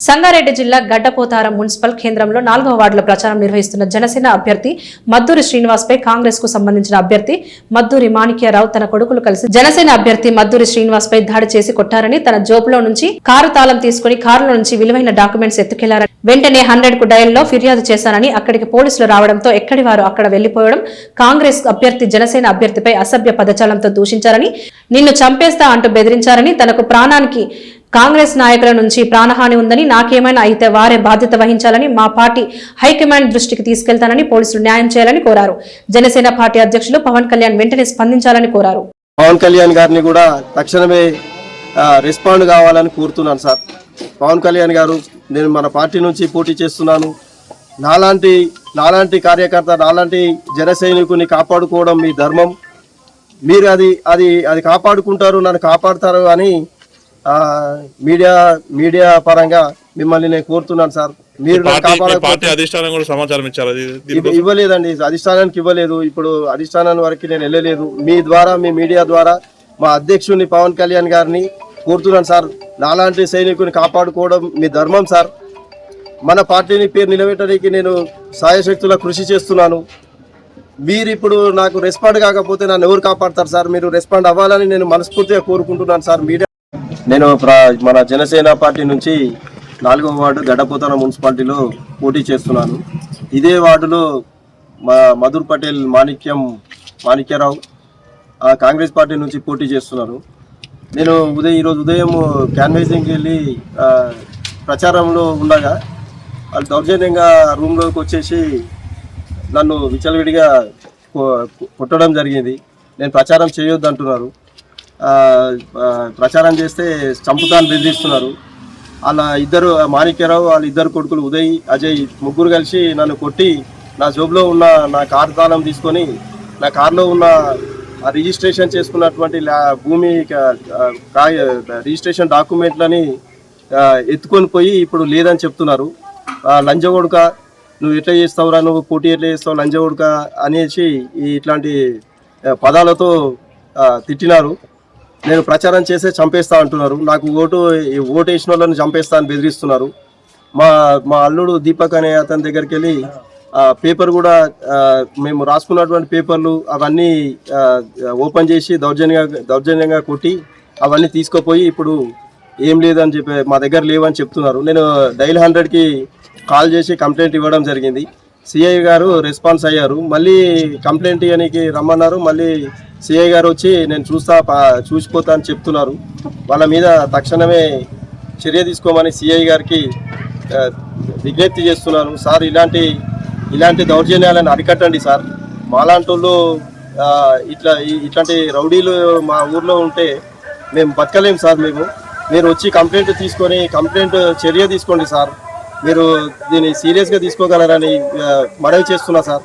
సంగారెడ్డి జిల్లా గడ్డపోతారం మున్సిపల్ కేంద్రంలో నాలుగవ వార్డుల ప్రచారం నిర్వహిస్తున్న జనసేన అభ్యర్థి మద్దూరి శ్రీనివాస్ పై కాంగ్రెస్కు సంబంధించిన అభ్యర్థి మద్దూరి మాణిక్యరావు తన కొడుకులు కలిసి జనసేన అభ్యర్థి మద్దూరి శ్రీనివాస్ పై దాడి చేసి కొట్టారని తన జోబులో నుంచి కారు తాళం తీసుకుని కారులో నుంచి విలువైన డాక్యుమెంట్స్ ఎత్తుకెళ్ళారని వెంటనే హండ్రెడ్కు డయల్లో ఫిర్యాదు చేశానని అక్కడికి పోలీసులు రావడంతో ఎక్కడి వారు అక్కడ వెళ్ళిపోవడం కాంగ్రెస్ అభ్యర్థి జనసేన అభ్యర్థిపై అసభ్య పదజాలంతో దూషించారని నిన్ను చంపేస్తా అంటూ బెదిరించారని తనకు ప్రాణానికి కాంగ్రెస్ నాయకుల నుంచి ప్రాణహాని ఉందని నాకేమైనా అయితే వారే బాధ్యత వహించాలని మా పార్టీ హైకమాండ్ దృష్టికి తీసుకెళ్తానని పోలీసులు న్యాయం చేయాలని కోరారు. జనసేన పార్టీ అధ్యక్షులు పవన్ కళ్యాణ్ వెంటనే స్పందించాలని కోరారు. పవన్ కళ్యాణ్ గారిని కూడా తక్షణమే రెస్పాండ్ కావాలని కోరుతున్నాను సార్. పవన్ కళ్యాణ్ గారు నేను మన పార్టీ నుంచి పోటీ చేస్తున్నాను. నాలాంటి నాలాంటి కార్యకర్త నాలాంటి జన సైనికుని కాపాడుకోవడం మీ ధర్మం. మీరు అది అది అది కాపాడుకుంటారు నన్ను కాపాడుతారు అని మీడియా మీడియా పరంగా మిమ్మల్ని నేను కోరుతున్నాను సార్. మీరు పార్టీ అధిష్టానం కూడా సమాచారం ఇచ్చారు. ఇవ్వలేదండి. అధిష్టానానికి ఇవ్వలేదు. ఇప్పుడు అధిష్టానం వరకు నేను వెళ్ళలేదు. మీ ద్వారా మీ మీడియా ద్వారా మా అధ్యక్షుడిని పవన్ కళ్యాణ్ గారిని కోరుతున్నాను సార్. నాలాంటి సైనికుని కాపాడుకోవడం మీ ధర్మం సార్. మన పార్టీని పేరు నిలబెట్టడానికి నేను సాయశక్తుల కృషి చేస్తున్నాను. మీరు ఇప్పుడు నాకు రెస్పాండ్ కాకపోతే నన్ను ఎవరు కాపాడతారు సార్? మీరు రెస్పాండ్ అవ్వాలని నేను మనస్ఫూర్తిగా కోరుకుంటున్నాను సార్. మీడియా నేను మన జనసేన పార్టీ నుంచి నాలుగవ వార్డు గడ్డపోతన మున్సిపాలిటీలో పోటీ చేస్తున్నాను. ఇదే వార్డులో మా మధుర్ పటేల్ మాణిక్యం మాణిక్యరావు ఆ కాంగ్రెస్ పార్టీ నుంచి పోటీ చేస్తున్నారు. నేను ఉదయం ఈరోజు ఉదయం క్యాన్వైజింగ్కి వెళ్ళి ప్రచారంలో ఉండగా వాళ్ళు దౌర్జన్యంగా రూమ్లోకి వచ్చేసి నన్ను విచలవిడిగా కొట్టడం జరిగింది. నేను ప్రచారం చేయొద్దు అంటున్నారు ప్రచారం చేస్తే చంపుతాను బెదిరిస్తున్నారు. వాళ్ళ ఇద్దరు మాణిక్యరావు వాళ్ళ ఇద్దరు కొడుకులు ఉదయ్ అజయ్ ముగ్గురు కలిసి నన్ను కొట్టి నా జోబులో ఉన్న నా కారు తాళం తీసుకొని నా కారులో ఉన్న రిజిస్ట్రేషన్ చేసుకున్నటువంటి భూమి రిజిస్ట్రేషన్ డాక్యుమెంట్లని ఎత్తుకొని పోయి ఇప్పుడు లేదని చెప్తున్నారు. ఆ, లంజగొడుక నువ్వు ఎట్లా చేస్తావురా నువ్వు పోటీ ఎట్లా చేస్తావు లంజగొడుక అనేసి ఇట్లాంటి పదాలతో తిట్టినారు. నేను ప్రచారం చేసే చంపేస్తా అంటున్నారు. నాకు ఓటు ఓటు వేసిన వాళ్ళని చంపేస్తా అని బెదిరిస్తున్నారు. మా మా అల్లుడు దీపక్ అనే అతని దగ్గరికి వెళ్ళి పేపర్ కూడా మేము రాసుకున్నటువంటి పేపర్లు అవన్నీ ఓపెన్ చేసి దౌర్జన్యంగా దౌర్జన్యంగా కొట్టి అవన్నీ తీసుకుపోయి ఇప్పుడు ఏం లేదని చెప్పి మా దగ్గర లేవని చెప్తున్నారు. నేను డైల్ హండ్రెడ్కి కాల్ చేసి కంప్లైంట్ ఇవ్వడం జరిగింది. సిఐ గారు రెస్పాన్స్ అయ్యారు. మళ్ళీ కంప్లైంట్ ఇవ్వడానికి రమ్మన్నారు. మళ్ళీ సిఐ గారు వచ్చి నేను చూస్తా చూసిపోతా అని చెప్తున్నారు. వాళ్ళ మీద తక్షణమే చర్య తీసుకోమని సిఐ గారికి విజ్ఞప్తి చేస్తున్నాను. సార్ ఇలాంటి ఇలాంటి దౌర్జన్యాలను అరికట్టండి సార్. మాలాంటి ఇట్లా ఇట్లాంటి రౌడీలు మా ఊర్లో ఉంటే మేము బతకలేము సార్ మేము. మీరు వచ్చి కంప్లైంట్ తీసుకొని కంప్లైంట్ చర్య తీసుకోండి సార్. మీరు దీన్ని సీరియస్గా తీసుకోగలరని మనవి చేస్తున్నా సార్.